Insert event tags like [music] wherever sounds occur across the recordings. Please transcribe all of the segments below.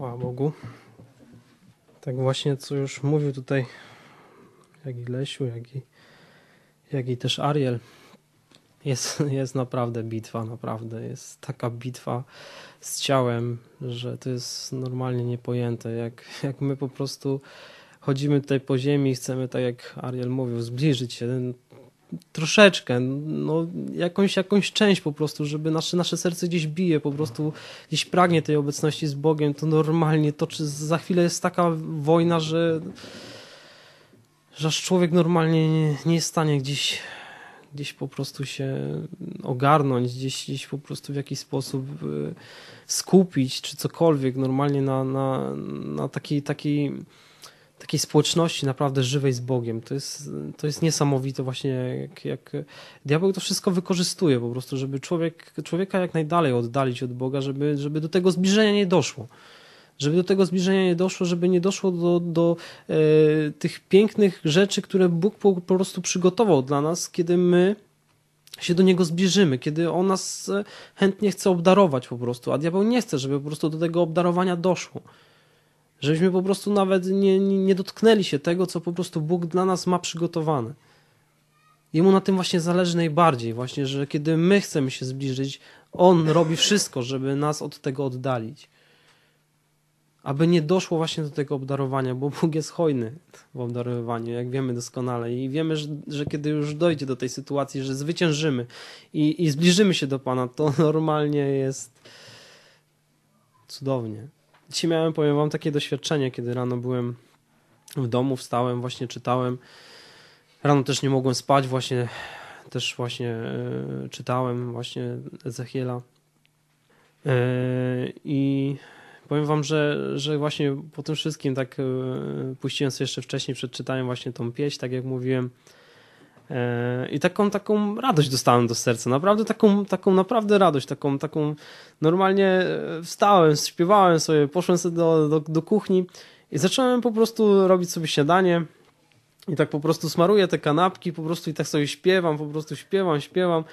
Chwała Bogu. Tak właśnie, co już mówił tutaj, jak i Lesiu, jak i, jak i też Ariel. Jest, jest naprawdę bitwa, naprawdę. Jest taka bitwa z ciałem, że to jest normalnie niepojęte. Jak, jak my po prostu chodzimy tutaj po ziemi i chcemy, tak jak Ariel mówił, zbliżyć się troszeczkę, no jakąś, jakąś część po prostu, żeby nasze, nasze serce gdzieś bije, po prostu gdzieś pragnie tej obecności z Bogiem, to normalnie toczy, za chwilę jest taka wojna, że że aż człowiek normalnie nie, nie jest w stanie gdzieś, gdzieś po prostu się ogarnąć, gdzieś, gdzieś po prostu w jakiś sposób y, skupić, czy cokolwiek normalnie na, na, na takiej, takiej takiej społeczności naprawdę żywej z Bogiem. To jest, to jest niesamowite właśnie, jak, jak diabeł to wszystko wykorzystuje po prostu, żeby człowiek, człowieka jak najdalej oddalić od Boga, żeby, żeby do tego zbliżenia nie doszło. Żeby do tego zbliżenia nie doszło, żeby nie doszło do, do e, tych pięknych rzeczy, które Bóg po, po prostu przygotował dla nas, kiedy my się do Niego zbliżymy, kiedy On nas chętnie chce obdarować po prostu, a diabeł nie chce, żeby po prostu do tego obdarowania doszło. Żebyśmy po prostu nawet nie, nie dotknęli się tego, co po prostu Bóg dla nas ma przygotowane. Jemu na tym właśnie zależy najbardziej, właśnie, że kiedy my chcemy się zbliżyć, On robi wszystko, żeby nas od tego oddalić. Aby nie doszło właśnie do tego obdarowania, bo Bóg jest hojny w obdarowaniu, jak wiemy doskonale. I wiemy, że, że kiedy już dojdzie do tej sytuacji, że zwyciężymy i, i zbliżymy się do Pana, to [laughs] normalnie jest cudownie. Dzisiaj miałem, powiem wam, takie doświadczenie, kiedy rano byłem w domu, wstałem, właśnie czytałem. Rano też nie mogłem spać, właśnie też właśnie e, czytałem właśnie Ezechiela. E, I powiem wam, że, że właśnie po tym wszystkim tak e, puściłem sobie jeszcze wcześniej, przeczytałem właśnie tą pieśń, tak jak mówiłem. I taką, taką radość dostałem do serca, naprawdę taką, taką naprawdę radość, taką, taką normalnie wstałem, śpiewałem sobie, poszłem sobie do, do, do kuchni i zacząłem po prostu robić sobie śniadanie. I tak po prostu smaruję te kanapki, po prostu i tak sobie śpiewam, po prostu śpiewam, śpiewam.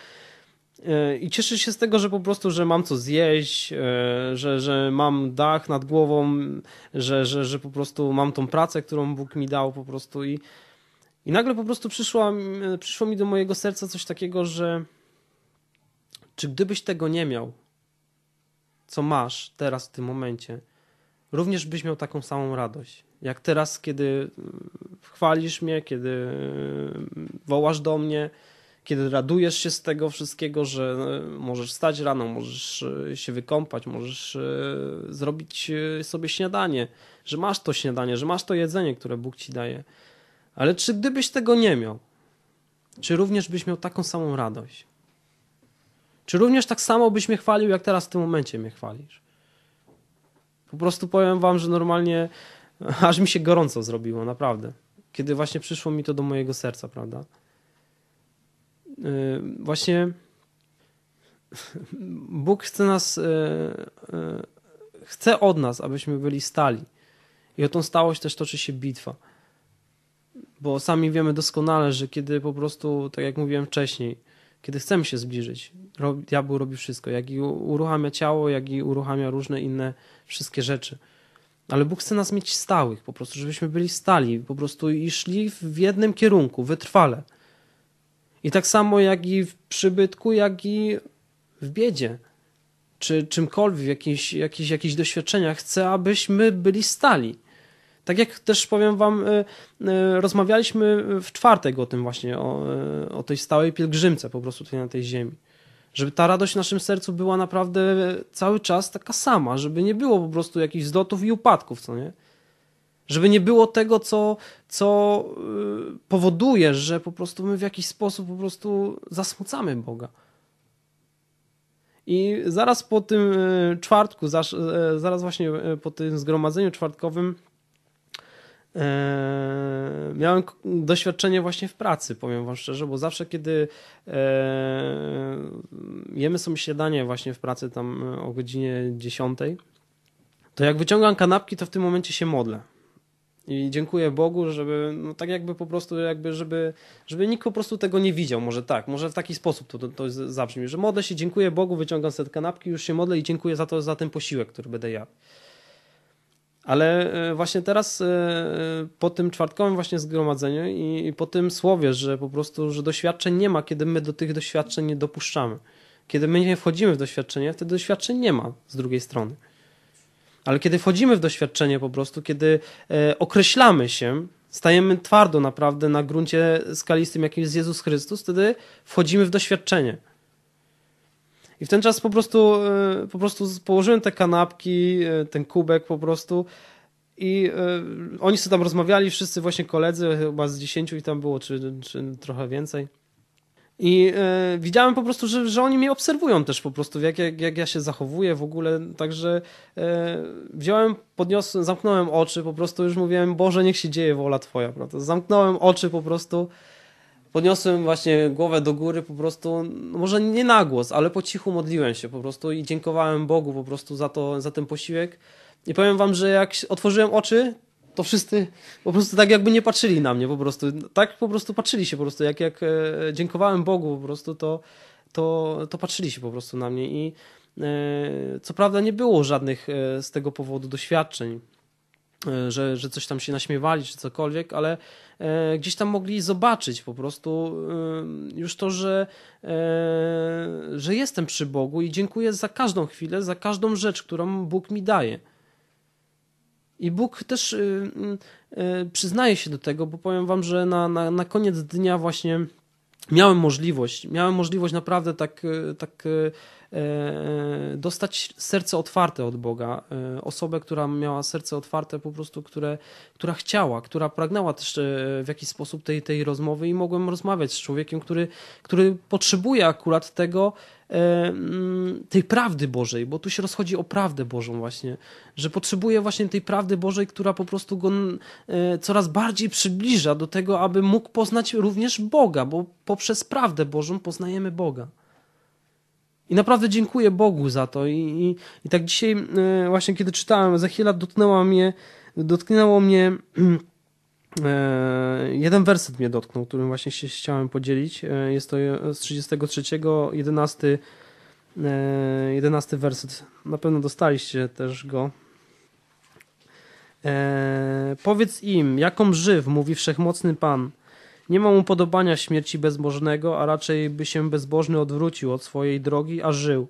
I cieszę się z tego, że po prostu, że mam co zjeść, że, że mam dach nad głową, że, że, że po prostu mam tą pracę, którą Bóg mi dał po prostu i i nagle po prostu przyszło, przyszło mi do mojego serca coś takiego, że czy gdybyś tego nie miał, co masz teraz w tym momencie, również byś miał taką samą radość. Jak teraz, kiedy chwalisz mnie, kiedy wołasz do mnie, kiedy radujesz się z tego wszystkiego, że możesz stać rano, możesz się wykąpać, możesz zrobić sobie śniadanie, że masz to śniadanie, że masz to jedzenie, które Bóg ci daje. Ale czy gdybyś tego nie miał, czy również byś miał taką samą radość? Czy również tak samo byś mnie chwalił, jak teraz w tym momencie mnie chwalisz? Po prostu powiem wam, że normalnie [laughs] aż mi się gorąco zrobiło, naprawdę. Kiedy właśnie przyszło mi to do mojego serca, prawda? Yy, właśnie [laughs] Bóg chce nas, yy, yy, chce od nas, abyśmy byli stali. I o tą stałość też toczy się bitwa. Bo sami wiemy doskonale, że kiedy po prostu, tak jak mówiłem wcześniej, kiedy chcemy się zbliżyć, diabeł robi wszystko, jak i uruchamia ciało, jak i uruchamia różne inne wszystkie rzeczy. Ale Bóg chce nas mieć stałych, po prostu, żebyśmy byli stali, po prostu i szli w jednym kierunku, wytrwale. I tak samo jak i w przybytku, jak i w biedzie, czy czymkolwiek, w jakichś, jakichś, jakichś doświadczeniach, chce, abyśmy byli stali. Tak jak też powiem wam, y, y, rozmawialiśmy w czwartek o tym właśnie, o, y, o tej stałej pielgrzymce po prostu tutaj na tej ziemi. Żeby ta radość w naszym sercu była naprawdę cały czas taka sama, żeby nie było po prostu jakichś zlotów i upadków, co nie? Żeby nie było tego, co, co powoduje, że po prostu my w jakiś sposób po prostu zasmucamy Boga. I zaraz po tym czwartku, zaraz właśnie po tym zgromadzeniu czwartkowym, miałem doświadczenie właśnie w pracy, powiem wam szczerze, bo zawsze kiedy e, jemy sobie śniadanie właśnie w pracy tam e, o godzinie 10, to jak wyciągam kanapki, to w tym momencie się modlę. I dziękuję Bogu, żeby, no tak jakby po prostu, jakby, żeby, żeby nikt po prostu tego nie widział. Może tak, może w taki sposób to, to, to zabrzmi, że modlę się, dziękuję Bogu, wyciągam sobie kanapki, już się modlę i dziękuję za to, za ten posiłek, który będę jadł. Ale e, właśnie teraz e, po tym czwartkowym właśnie zgromadzeniu i po tym słowie, że po prostu, że doświadczeń nie ma, kiedy my do tych doświadczeń nie dopuszczamy. Kiedy my nie wchodzimy w doświadczenie, wtedy doświadczeń nie ma z drugiej strony. Ale kiedy wchodzimy w doświadczenie po prostu, kiedy e, określamy się, stajemy twardo naprawdę na gruncie skalistym, jakim jest Jezus Chrystus, wtedy wchodzimy w doświadczenie. I w ten czas po prostu, e, po prostu położyłem te kanapki, e, ten kubek po prostu i oni sobie tam rozmawiali, wszyscy właśnie koledzy, chyba z dziesięciu i tam było, czy, czy trochę więcej. I e, widziałem po prostu, że, że oni mnie obserwują też po prostu, jak, jak, jak ja się zachowuję w ogóle. Także e, wziąłem, podniosłem, zamknąłem oczy, po prostu już mówiłem, Boże, niech się dzieje wola Twoja. Prawda? Zamknąłem oczy po prostu, podniosłem właśnie głowę do góry, po prostu, no może nie na głos, ale po cichu modliłem się po prostu i dziękowałem Bogu po prostu za, to, za ten posiłek. I powiem Wam, że jak otworzyłem oczy, to wszyscy po prostu tak jakby nie patrzyli na mnie po prostu. Tak po prostu patrzyli się po prostu. Jak, jak e, dziękowałem Bogu po prostu, to, to, to patrzyli się po prostu na mnie i e, co prawda nie było żadnych e, z tego powodu doświadczeń, że, że coś tam się naśmiewali czy cokolwiek, ale gdzieś tam mogli zobaczyć po prostu już to, że, że jestem przy Bogu i dziękuję za każdą chwilę, za każdą rzecz, którą Bóg mi daje. I Bóg też przyznaje się do tego, bo powiem wam, że na, na, na koniec dnia właśnie miałem możliwość, miałem możliwość naprawdę tak, tak e, dostać serce otwarte od Boga. E, osobę, która miała serce otwarte po prostu, które, która chciała, która pragnęła też e, w jakiś sposób tej, tej rozmowy i mogłem rozmawiać z człowiekiem, który, który potrzebuje akurat tego, mm, tej prawdy Bożej, bo tu się rozchodzi o prawdę Bożą właśnie, że potrzebuje właśnie tej prawdy Bożej, która po prostu go coraz bardziej przybliża do tego, aby mógł poznać również Boga, bo poprzez prawdę Bożą poznajemy Boga. I naprawdę dziękuję Bogu za to. I, i, i tak dzisiaj e, właśnie kiedy czytałem Ezechiela dotknęła mnie, dotknęło mnie [clears throat] e, jeden werset mnie dotknął, którym właśnie się chciałem podzielić. E, jest to z 33, 11, 11 werset. Na pewno dostaliście też go. Powiedz im, jaką żyw, mówi wszechmocny Pan, nie mam upodobania śmierci bezbożnego, a raczej by się bezbożny odwrócił od swojej drogi, a żył.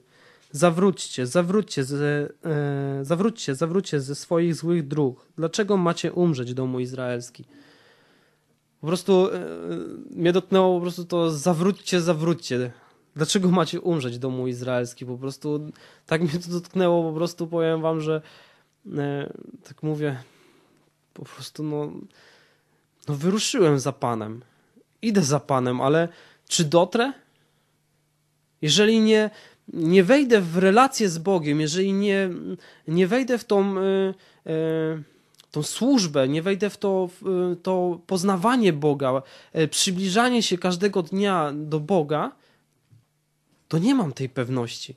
Zawróćcie, zawróćcie, ze, e, zawróćcie, zawróćcie ze swoich złych dróg. Dlaczego macie umrzeć, domu izraelski? Po prostu e, mnie dotknęło po prostu to zawróćcie, zawróćcie. Dlaczego macie umrzeć, domu izraelski? Po prostu tak mnie to dotknęło, po prostu powiem wam, że e, tak mówię, po prostu no no wyruszyłem za Panem. Idę za Panem, ale czy dotrę? Jeżeli nie, nie wejdę w relację z Bogiem, jeżeli nie, nie wejdę w tą, y, y, tą służbę, nie wejdę w to, w to poznawanie Boga, y, przybliżanie się każdego dnia do Boga, to nie mam tej pewności.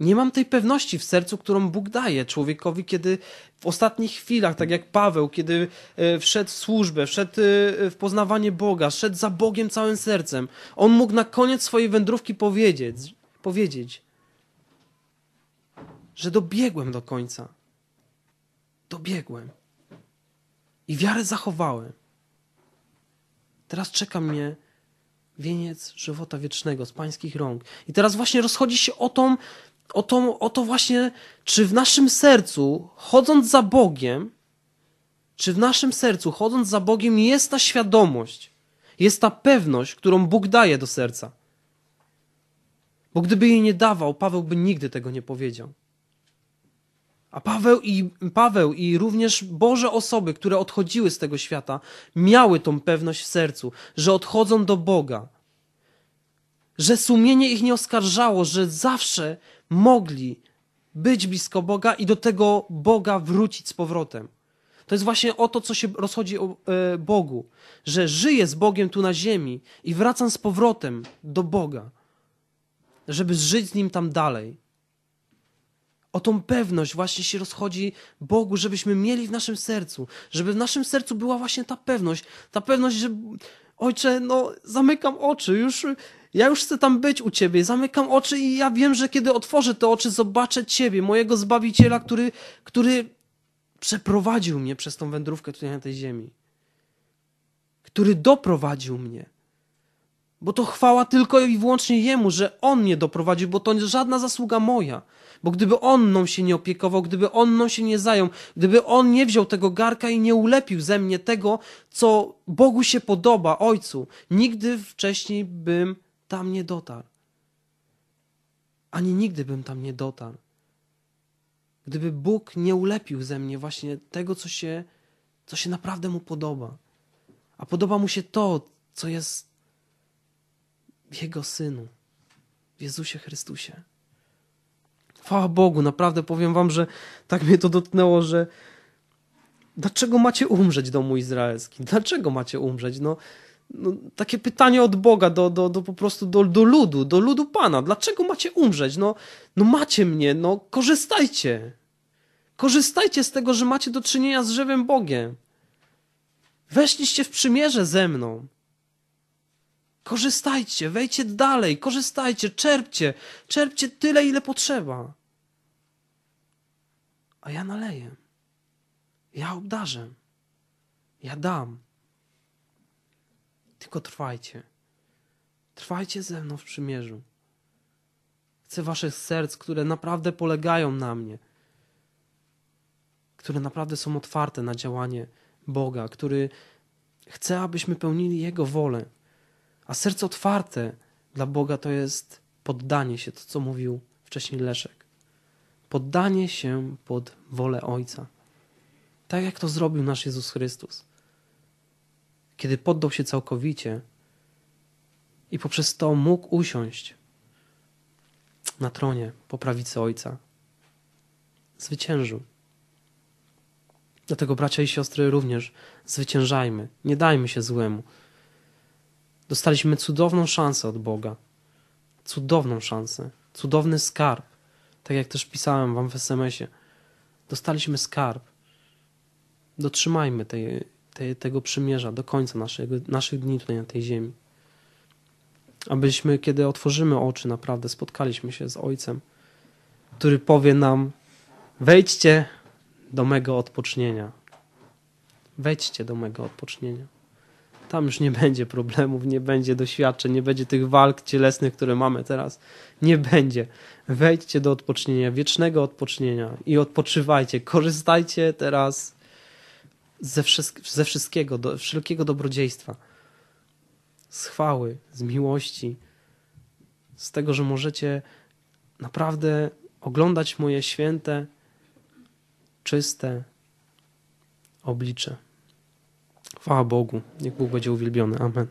Nie mam tej pewności w sercu, którą Bóg daje człowiekowi, kiedy w ostatnich chwilach, tak jak Paweł, kiedy e, wszedł w służbę, wszedł e, w poznawanie Boga, szedł za Bogiem całym sercem, on mógł na koniec swojej wędrówki powiedzieć, powiedzieć że dobiegłem do końca. Dobiegłem. I wiarę zachowałem. Teraz czeka mnie wieniec żywota wiecznego z pańskich rąk. I teraz właśnie rozchodzi się o tą o to, o to właśnie, czy w naszym sercu, chodząc za Bogiem, czy w naszym sercu, chodząc za Bogiem, jest ta świadomość, jest ta pewność, którą Bóg daje do serca. Bo gdyby jej nie dawał, Paweł by nigdy tego nie powiedział. A Paweł i, Paweł i również Boże osoby, które odchodziły z tego świata, miały tą pewność w sercu, że odchodzą do Boga. Że sumienie ich nie oskarżało, że zawsze mogli być blisko Boga i do tego Boga wrócić z powrotem. To jest właśnie o to, co się rozchodzi o e, Bogu, że żyję z Bogiem tu na ziemi i wracam z powrotem do Boga, żeby żyć z Nim tam dalej. O tą pewność właśnie się rozchodzi Bogu, żebyśmy mieli w naszym sercu, żeby w naszym sercu była właśnie ta pewność, ta pewność, że Ojcze, no zamykam oczy, już ja już chcę tam być u Ciebie, zamykam oczy i ja wiem, że kiedy otworzę te oczy, zobaczę Ciebie, mojego Zbawiciela, który, który przeprowadził mnie przez tą wędrówkę tutaj na tej ziemi, który doprowadził mnie. Bo to chwała tylko i wyłącznie Jemu, że On mnie doprowadził, bo to żadna zasługa moja. Bo gdyby On mną się nie opiekował, gdyby On mną się nie zajął, gdyby On nie wziął tego garka i nie ulepił ze mnie tego, co Bogu się podoba, Ojcu, nigdy wcześniej bym tam nie dotarł. Ani nigdy bym tam nie dotarł. Gdyby Bóg nie ulepił ze mnie właśnie tego, co się, co się naprawdę Mu podoba. A podoba Mu się to, co jest w Jego Synu, w Jezusie Chrystusie. Chwała Bogu, naprawdę powiem wam, że tak mnie to dotknęło, że dlaczego macie umrzeć, domu izraelski? Dlaczego macie umrzeć? No, no, takie pytanie od Boga do, do, do po prostu do, do ludu, do ludu Pana. Dlaczego macie umrzeć? No, no macie mnie, no korzystajcie. Korzystajcie z tego, że macie do czynienia z żywym Bogiem. Weszliście w przymierze ze mną. Korzystajcie, wejdźcie dalej, korzystajcie, czerpcie, czerpcie tyle, ile potrzeba. A ja naleję. Ja obdarzę. Ja dam. Tylko trwajcie. Trwajcie ze mną w przymierzu. Chcę waszych serc, które naprawdę polegają na mnie, które naprawdę są otwarte na działanie Boga, który chce, abyśmy pełnili Jego wolę. A serce otwarte dla Boga to jest poddanie się, to co mówił wcześniej Leszek. Poddanie się pod wolę Ojca. Tak jak to zrobił nasz Jezus Chrystus. Kiedy poddał się całkowicie i poprzez to mógł usiąść na tronie po prawicy Ojca. Zwyciężył. Dlatego, bracia i siostry, również zwyciężajmy. Nie dajmy się złemu. Dostaliśmy cudowną szansę od Boga. Cudowną szansę. Cudowny skarb. Tak jak też pisałem wam w SMS-ie. Dostaliśmy skarb. Dotrzymajmy tej, tego przymierza do końca naszego, naszych dni tutaj na tej ziemi. Abyśmy, kiedy otworzymy oczy, naprawdę spotkaliśmy się z Ojcem, który powie nam: Wejdźcie do mego odpocznienia. Wejdźcie do mego odpocznienia. Tam już nie będzie problemów, nie będzie doświadczeń, nie będzie tych walk cielesnych, które mamy teraz. Nie będzie. Wejdźcie do odpocznienia, wiecznego odpocznienia i odpoczywajcie. Korzystajcie teraz ze, ze wszystkiego, do, wszelkiego dobrodziejstwa. Z chwały, z miłości, z tego, że możecie naprawdę oglądać moje święte, czyste oblicze. Chwała Bogu. Niech Bóg będzie uwielbiony. Amen.